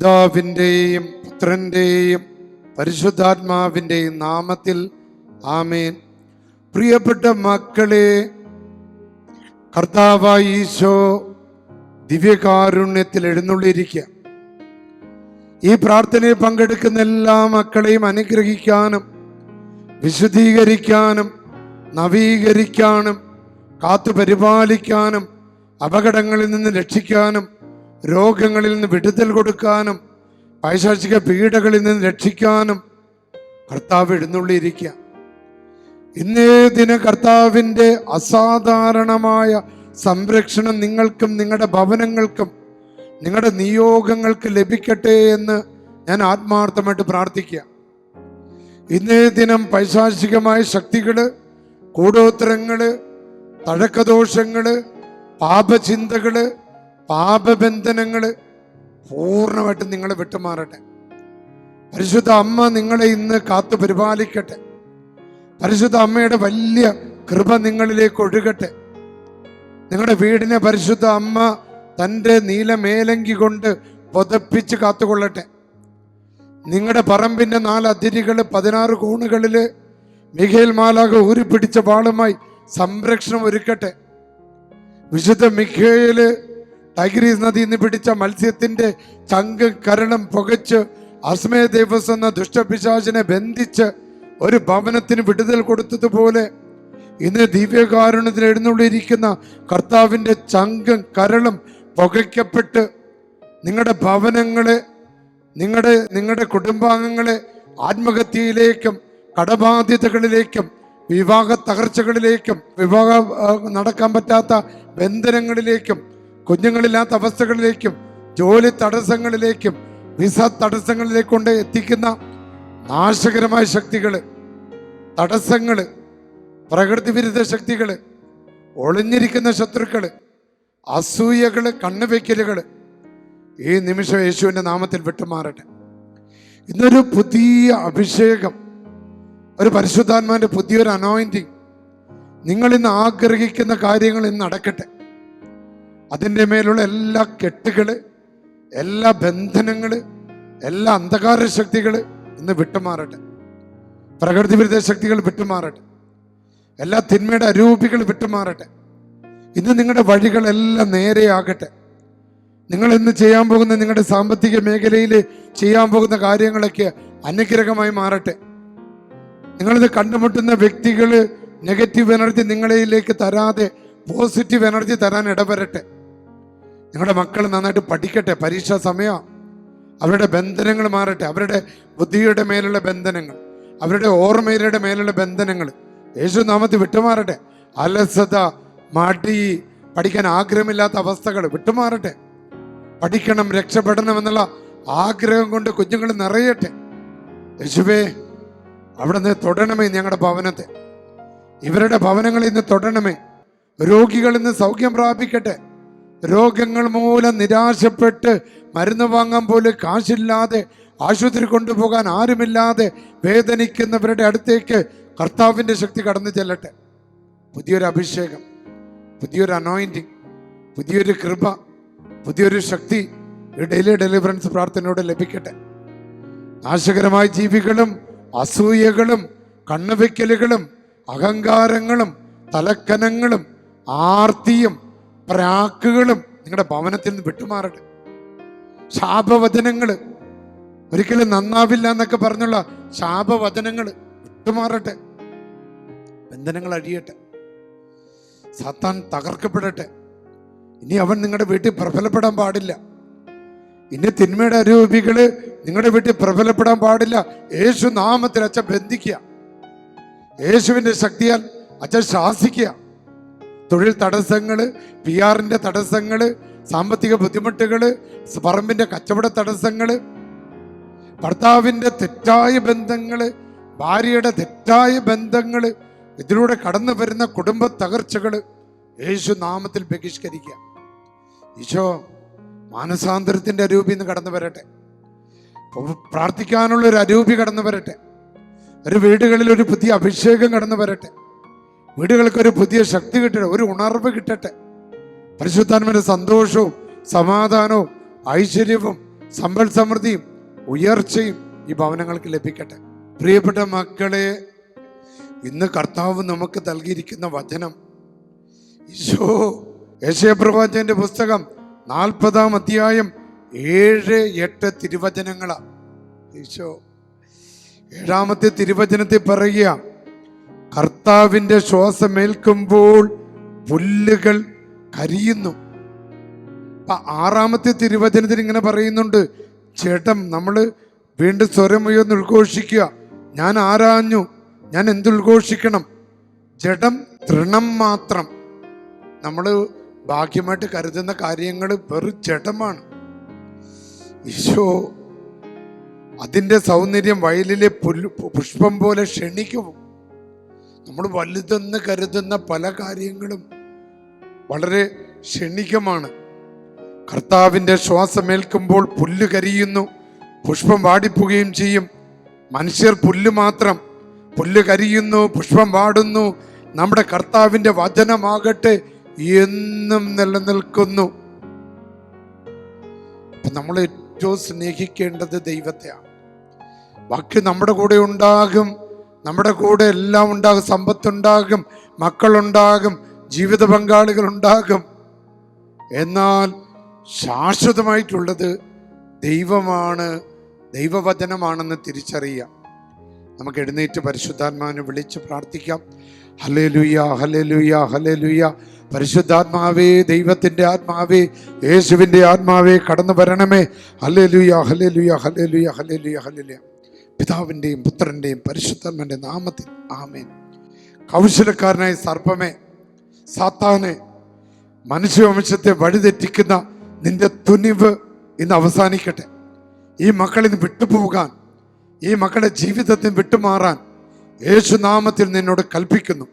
പിതാവിന്റെയും പുത്രന്റെയും പരിശുദ്ധാത്മാവിന്റെയും നാമത്തിൽ ആമേൻ. പ്രിയപ്പെട്ട മക്കളെ കർത്താവായ ഈശോ ദിവ്യകാരുണ്യത്തിൽ എഴുന്നള്ളിയിരിക്കുക ഈ പ്രാർത്ഥനയിൽ പങ്കെടുക്കുന്ന എല്ലാ മക്കളെയും അനുഗ്രഹിക്കാനും വിശുദ്ധീകരിക്കാനും നവീകരിക്കാനും കാത്തു പരിപാലിക്കാനും അപകടങ്ങളിൽ നിന്ന് രക്ഷിക്കാനും രോഗങ്ങളിൽ നിന്ന് വിടുതൽ കൊടുക്കാനും പൈശാചിക പീഡകളിൽ നിന്ന് രക്ഷിക്കാനും കർത്താവ് എഴുന്നള്ളിയിരിക്കുക ഇന്നേ ദിന കർത്താവിന്റെ അസാധാരണമായ സംരക്ഷണം നിങ്ങൾക്കും നിങ്ങളുടെ ഭവനങ്ങൾക്കും നിങ്ങളുടെ നിയോഗങ്ങൾക്ക് ലഭിക്കട്ടെ എന്ന് ഞാൻ ആത്മാർത്ഥമായിട്ട് പ്രാർത്ഥിക്കുക ഇന്നേ ദിനം പൈശാചികമായ ശക്തികൾ കൂടോത്തരങ്ങൾ തഴക്കദോഷങ്ങൾ പാപചിന്തകൾ പാപബന്ധനങ്ങൾ പൂർണമായിട്ടും നിങ്ങളെ വിട്ടുമാറട്ടെ. പരിശുദ്ധ അമ്മ നിങ്ങളെ ഇന്ന് കാത്തു പരിപാലിക്കട്ടെ. പരിശുദ്ധ അമ്മയുടെ വലിയ കൃപ നിങ്ങളിലേക്ക് ഒഴുകട്ടെ. നിങ്ങളുടെ വീടിനെ പരിശുദ്ധ അമ്മ തന്റെ നീലമേലങ്കി കൊണ്ട് പുതപ്പിച്ച് കാത്തുകൊള്ളട്ടെ. നിങ്ങളുടെ പറമ്പിന്റെ നാല് അതിരുകൾ പതിനാറ് കോണുകളിൽ മിഖേൽ മാലാക ഊരിപ്പിടിച്ച വാളുമായി സംരക്ഷണം ഒരുക്കട്ടെ. വിശുദ്ധ മിഖേൽ ടൈഗ്രീസ് നദിയിൽ നിന്ന് പിടിച്ച മത്സ്യത്തിന്റെ ചങ്ക് കരണം പുകച്ച് അസ്മയ ദേവസ് എന്ന ദുഷ്ടപിശാചിനെ ബന്ധിച്ച് ഒരു ഭവനത്തിന് വിടുതൽ കൊടുത്തതുപോലെ ഇന്ന് ദിവ്യകാരുണ്യത്തിൽ എഴുന്നള്ളിയിരിക്കുന്ന കർത്താവിന്റെ ചങ്കും കരളും പുകയ്ക്കപ്പെട്ട് നിങ്ങളുടെ ഭവനങ്ങളെ നിങ്ങളുടെ നിങ്ങളുടെ കുടുംബാംഗങ്ങളെ ആത്മഹത്യയിലേക്കും കടബാധ്യതകളിലേക്കും വിവാഹ തകർച്ചകളിലേക്കും വിവാഹ നടക്കാൻ പറ്റാത്ത ബന്ധനങ്ങളിലേക്കും കുഞ്ഞുങ്ങളില്ലാത്ത അവസ്ഥകളിലേക്കും ജോലി തടസ്സങ്ങളിലേക്കും വിസ തടസ്സങ്ങളിലേക്കൊണ്ട് എത്തിക്കുന്ന നാശകരമായ ശക്തികൾ തടസ്സങ്ങൾ പ്രകൃതി വിരുദ്ധ ശക്തികൾ ഒളിഞ്ഞിരിക്കുന്ന ശത്രുക്കൾ അസൂയകൾ കണ്ണുവെക്കലുകൾ ഈ നിമിഷം യേശുവിന്റെ നാമത്തിൽ വിട്ടുമാറട്ടെ. ഇന്നൊരു പുതിയ അഭിഷേകം ഒരു പരിശുദ്ധാത്മാവിന്റെ പുതിയൊരു അനോയിന്റിങ് നിങ്ങൾ ഇന്ന് ആഗ്രഹിക്കുന്ന കാര്യങ്ങൾ ഇന്ന് നടക്കട്ടെ. അതിന്റെ മേലുള്ള എല്ലാ കെട്ടുകൾ എല്ലാ ബന്ധനങ്ങൾ എല്ലാ അന്ധകാര ശക്തികൾ ഇന്ന് വിട്ടുമാറട്ടെ. പ്രകൃതി വിരുദ്ധ ശക്തികൾ വിട്ടുമാറട്ടെ. എല്ലാ തിന്മയുടെ അരൂപികൾ വിട്ടുമാറട്ടെ. ഇന്ന് നിങ്ങളുടെ വഴികളെല്ലാം നേരെയാകട്ടെ. നിങ്ങൾ ഇന്ന് ചെയ്യാൻ പോകുന്ന നിങ്ങളുടെ സാമ്പത്തിക മേഖലയിൽ ചെയ്യാൻ പോകുന്ന കാര്യങ്ങളൊക്കെ അനുഗ്രഹമായി മാറട്ടെ. നിങ്ങളിത് കണ്ടുമുട്ടുന്ന വ്യക്തികൾ നെഗറ്റീവ് എനർജി നിങ്ങളിലേക്ക് തരാതെ പോസിറ്റീവ് എനർജി തരാൻ ഇടവരട്ടെ. നിങ്ങളുടെ മക്കൾ നന്നായിട്ട് പഠിക്കട്ടെ പരീക്ഷാ സമയം. അവരുടെ ബന്ധനങ്ങൾ മാറട്ടെ അവരുടെ ബുദ്ധിയുടെ മേലുള്ള ബന്ധനങ്ങൾ അവരുടെ ഓർമ്മയുടെ മേലുള്ള ബന്ധനങ്ങൾ. യേശു നാമത്തിൽ വിട്ടുമാറട്ടെ. അലസത മടി പഠിക്കാൻ ആഗ്രഹമില്ലാത്ത അവസ്ഥകൾ വിട്ടുമാറട്ടെ. പഠിക്കണം രക്ഷപ്പെടണം എന്നുള്ള ആഗ്രഹം കൊണ്ട് കുഞ്ഞുങ്ങൾ നിറയട്ടെ. യേശുവേ അവിടുന്ന് തൊടണമേ ഞങ്ങളുടെ ഭവനത്തെ. ഇവരുടെ ഭവനങ്ങളിൽ നിന്ന് തൊടണമേ. രോഗികളിൽ നിന്ന് സൗഖ്യം പ്രാപിക്കട്ടെ. രോഗങ്ങൾ മൂലം നിരാശപ്പെട്ട് മരുന്ന് വാങ്ങാൻ പോലും കാശില്ലാതെ ആശുപത്രി കൊണ്ടുപോകാൻ ആരുമില്ലാതെ വേദനിക്കുന്നവരുടെ അടുത്തേക്ക് കർത്താവിന്റെ ശക്തി കടന്നു ചെല്ലട്ടെ. പുതിയൊരു അഭിഷേകം പുതിയൊരു അനോയിന്റിങ് പുതിയൊരു കൃപ പുതിയൊരു ശക്തി ഡെയിലി ഡെലിവറൻസ് പ്രാർത്ഥനയോടെ ലഭിക്കട്ടെ. നാശകരമായ ജീവികളും അസൂയകളും കണ്ണുവെക്കലുകളും അഹങ്കാരങ്ങളും തലക്കനങ്ങളും ആർത്തിയും പ്രാക്കുകളും നിങ്ങളുടെ ഭവനത്തിൽ നിന്ന് വിട്ടുമാറട്ടെ. ശാപവചനങ്ങൾ ഒരിക്കലും നന്നാവില്ല എന്നൊക്കെ പറഞ്ഞുള്ള ശാപവചനങ്ങൾ വിട്ടുമാറട്ടെ. ബന്ധനങ്ങൾ അഴിയട്ടെ. സത്താൻ തകർക്കപ്പെടട്ടെ. ഇനി അവൻ നിങ്ങളുടെ വീട്ടിൽ പ്രബലപ്പെടാൻ പാടില്ല. ഇനി തിന്മയുടെ അരൂപികൾ നിങ്ങളുടെ വീട്ടിൽ പ്രബലപ്പെടാൻ പാടില്ല. യേശു നാമത്തിൽ അച്ഛൻ ബന്ധിക്കുക. യേശുവിന്റെ ശക്തിയാൽ അച്ഛൻ ശാസിക്കുക. തൊഴിൽ തടസ്സങ്ങൾ പി ആറിന്റെ തടസ്സങ്ങൾ സാമ്പത്തിക ബുദ്ധിമുട്ടുകൾ പറമ്പിന്റെ കച്ചവട തടസ്സങ്ങൾ ഭർത്താവിന്റെ തെറ്റായ ബന്ധങ്ങൾ ഭാര്യയുടെ തെറ്റായ ബന്ധങ്ങൾ ഇതിലൂടെ കടന്നു വരുന്ന കുടുംബ തകർച്ചകൾ യേശു നാമത്തിൽ ബഹിഷ്കരിക്കുക. ഈശോ മാനസാന്തരത്തിന്റെ അരൂപി ഇന്ന് കടന്നു വരട്ടെ. പ്രാർത്ഥിക്കാനുള്ള ഒരു അരൂപി കടന്നു വരട്ടെ. ഒരു വീടുകളിൽ ഒരു പുതിയ അഭിഷേകം കടന്നു വരട്ടെ. വീടുകൾക്ക് ഒരു പുതിയ ശക്തി കിട്ടട്ടെ ഒരു ഉണർവ് കിട്ടട്ടെ. പരിശുദ്ധാത്മന്റെ സന്തോഷവും സമാധാനവും ഐശ്വര്യവും സമ്പൽ സമൃദ്ധിയും ഉയർച്ചയും ഈ ഭവനങ്ങൾക്ക് ലഭിക്കട്ടെ. പ്രിയപ്പെട്ട മക്കളെ ഇന്ന് കർത്താവ് നമുക്ക് നൽകിയിരിക്കുന്ന വചനം. ഈശോ യേശയപ്രവാചന്റെ പുസ്തകം നാൽപ്പതാം അധ്യായം ഏഴ് എട്ട് തിരുവചനങ്ങളാ. ഈശോ ഏഴാമത്തെ തിരുവചനത്തിൽ പറയുക കർത്താവിന്റെ ശ്വാസമേൽക്കുമ്പോൾ പുല്ലുകൾ കരിയുന്നു. അപ്പൊ ആറാമത്തെ തിരുവചനത്തിൽ ഇങ്ങനെ പറയുന്നുണ്ട് ചേട്ടൻ നമ്മൾ വീണ്ടും സ്വരമുയർന്ന് ഉദ്ഘോഷിക്കുക. ഞാൻ ആരാഞ്ഞു? ഞാൻ എന്തുദ്ഘോഷിക്കണം? ജഡം തൃണം മാത്രം. നമ്മൾ ഭാഗ്യമായിട്ട് കരുതുന്ന കാര്യങ്ങൾ വെറും ജഡമാണ് ഈശോ അതിന്റെ സൗന്ദര്യം വയലിലെ പുല്ല് പുഷ്പം പോലെ ക്ഷണിക്കും. നമ്മൾ വലുതെന്ന് കരുതുന്ന പല കാര്യങ്ങളും വളരെ ക്ഷണികമാണ്. കർത്താവിന്റെ ശ്വാസമേൽക്കുമ്പോൾ പുല്ല് കരിയുന്നു പുഷ്പം വാടിപ്പുകയും ചെയ്യും. മനുഷ്യർ പുല്ല് മാത്രം പുല്ല് കരിയുന്നു പുഷ്പം വാടുന്നു. നമ്മുടെ കർത്താവിന്റെ വചനമാകട്ടെ എന്നും നിലനിൽക്കുന്നു. നമ്മൾ ഏറ്റവും സ്നേഹിക്കേണ്ടത് ദൈവത്തെയാണ്. ബാക്കി നമ്മുടെ കൂടെ ഉണ്ടാകും. നമ്മുടെ കൂടെ എല്ലാം ഉണ്ടാകും സമ്പത്തുണ്ടാകും മക്കളുണ്ടാകും ജീവിത പങ്കാളികൾ ഉണ്ടാകും എന്നാൽ ശാശ്വതമായിട്ടുള്ളത് ദൈവമാണ് ദൈവവചനമാണെന്ന് തിരിച്ചറിയാം നമുക്ക് എഴുന്നേറ്റ് പരിശുദ്ധാത്മാവിനെ വിളിച്ച് പ്രാർത്ഥിക്കാം. ഹലേ ലുയ്യ ഹലേ ലുയ്യ ഹലേ ലുയ്യ പരിശുദ്ധാത്മാവേ ദൈവത്തിന്റെ ആത്മാവേ യേശുവിന്റെ ആത്മാവേ കടന്നു വരണമേ. ഹലേ ലുയ്യ ഹലേ ലുയ്യ ഹലേ പിതാവിന്റെയും പുത്രന്റെയും പരിശുദ്ധന്മന്റെ നാമത്തിൽ. ആമേൻ. കൗശലക്കാരനായ സർപ്പമേ സാത്താനെ മനുഷ്യവംശത്തെ വഴിതെറ്റിക്കുന്ന നിന്റെ തുനിവ് ഇന്ന് അവസാനിക്കട്ടെ. ഈ മക്കളിന്ന് വിട്ടുപോകാൻ ഈ മക്കളുടെ ജീവിതത്തിൽ വിട്ടുമാറാൻ യേശുനാമത്തിൽ നിന്നോട് കൽപ്പിക്കുന്നു.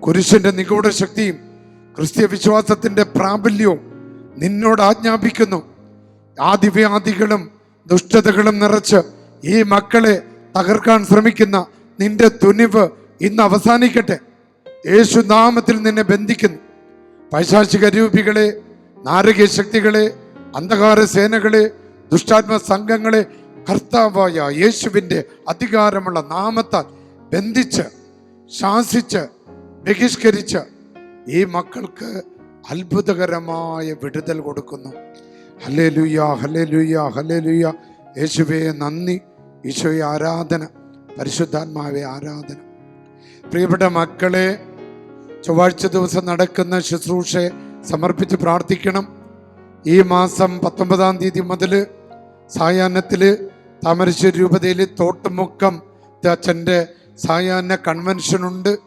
കുരിശിന്റെ നിഗൂഢ ശക്തിയും ക്രിസ്ത്യ വിശ്വാസത്തിന്റെ പ്രാബല്യവും നിന്നോട് ആജ്ഞാപിക്കുന്നു. ആദിവ്യാദികളും ദുഷ്ടതകളും നിറച്ച് ഈ മക്കളെ തകർക്കാൻ ശ്രമിക്കുന്ന നിന്റെ തുനിവ് ഇന്ന് അവസാനിക്കട്ടെ. യേശു നാമത്തിൽ നിന്നെ ബന്ധിക്കുന്നു. പൈശാചിക രൂപികളെ നാരകീയ ശക്തികളെ അന്ധകാര സേനകളെ ദുഷ്ടാത്മ സംഘങ്ങളെ കർത്താവായ യേശുവിന്റെ അധികാരമുള്ള നാമത്താൽ ബന്ധിച്ച് ശാസിച്ച് ബഹിഷ്കരിച്ച് ഈ മക്കൾക്ക് അത്ഭുതകരമായ വിടുതൽ കൊടുക്കുന്നു. ഹലേ ലുയ്യ ഹലേ ലുയ്യ ഹലേ ലുയ്യ യേശുവേ നന്ദി. ഈശോയെ ആരാധന. പരിശുദ്ധാത്മാവെ ആരാധന. പ്രിയപ്പെട്ട മക്കളെ ചൊവ്വാഴ്ച ദിവസം നടക്കുന്ന ശുശ്രൂഷയെ സമർപ്പിച്ച് പ്രാർത്ഥിക്കണം. ഈ മാസം പത്തൊമ്പതാം തീയതി മുതൽ സായാഹ്നത്തിൽ താമരശ്ശേരി രൂപതയിൽ തോട്ടുമുക്കം അച്ഛന്റെ സായാഹ്ന കൺവെൻഷനുണ്ട്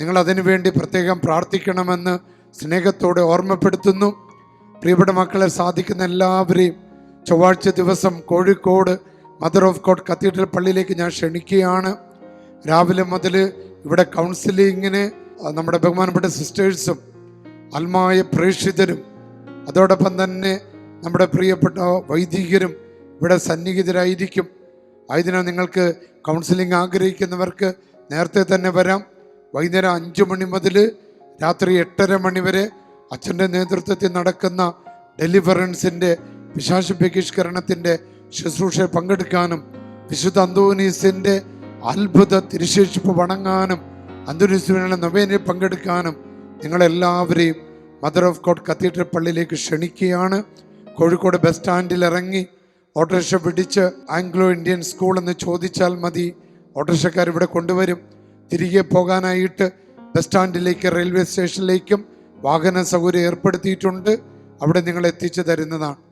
നിങ്ങൾ അതിനു വേണ്ടി പ്രത്യേകം പ്രാർത്ഥിക്കണമെന്ന് സ്നേഹത്തോടെ ഓർമ്മപ്പെടുത്തുന്നു. പ്രിയപ്പെട്ട മക്കളെ സാധിക്കുന്ന എല്ലാവരെയും ചൊവ്വാഴ്ച ദിവസം Kozhikode Mother of God Cathedral പള്ളിയിലേക്ക് ഞാൻ ക്ഷണിക്കുകയാണ്. രാവിലെ മുതൽ ഇവിടെ കൗൺസിലിങ്ങിന് നമ്മുടെ ബഹുമാനപ്പെട്ട സിസ്റ്റേഴ്സും ആത്മായ പ്രേക്ഷിതരും അതോടൊപ്പം തന്നെ നമ്മുടെ പ്രിയപ്പെട്ട വൈദികരും ഇവിടെ സന്നിഹിതരായിരിക്കും. ആയതിനാൽ നിങ്ങൾക്ക് കൗൺസിലിംഗ് ആഗ്രഹിക്കുന്നവർക്ക് നേരത്തെ തന്നെ വരാം. വൈകുന്നേരം അഞ്ച് മണി മുതൽ രാത്രി എട്ടര മണി വരെ അച്ഛന്റെ നേതൃത്വത്തിൽ നടക്കുന്ന ഡെലിവറൻസിന്റെ പിശാശു ബഹിഷ്കരണത്തിന്റെ ശുശ്രൂഷയിൽ പങ്കെടുക്കാനും വിശുദ്ധ അന്തോനീസിന്റെ അത്ഭുത തിരുശേഷിപ്പ് വണങ്ങാനും അന്തോനീസിനുള്ള നൊവേനയിൽ പങ്കെടുക്കാനും നിങ്ങളെല്ലാവരെയും മദർ ഓഫ് ഗോഡ് കത്തീഡ്രൽ പള്ളിയിലേക്ക് ക്ഷണിക്കുകയാണ്. കോഴിക്കോട് ബസ് സ്റ്റാൻഡിൽ ഇറങ്ങി ഓട്ടോറിക്ഷ പിടിച്ച് ആംഗ്ലോ ഇന്ത്യൻ സ്കൂൾ എന്ന് ചോദിച്ചാൽ മതി. ഓട്ടോറിക്ഷക്കാർ ഇവിടെ കൊണ്ടുവരും. തിരികെ പോകാനായിട്ട് ബസ് സ്റ്റാൻഡിലേക്ക് റെയിൽവേ സ്റ്റേഷനിലേക്കും വാഹന സൗകര്യം ഏർപ്പെടുത്തിയിട്ടുണ്ട്. അവിടെ നിങ്ങൾ എത്തിച്ചു തരുന്നതാണ്.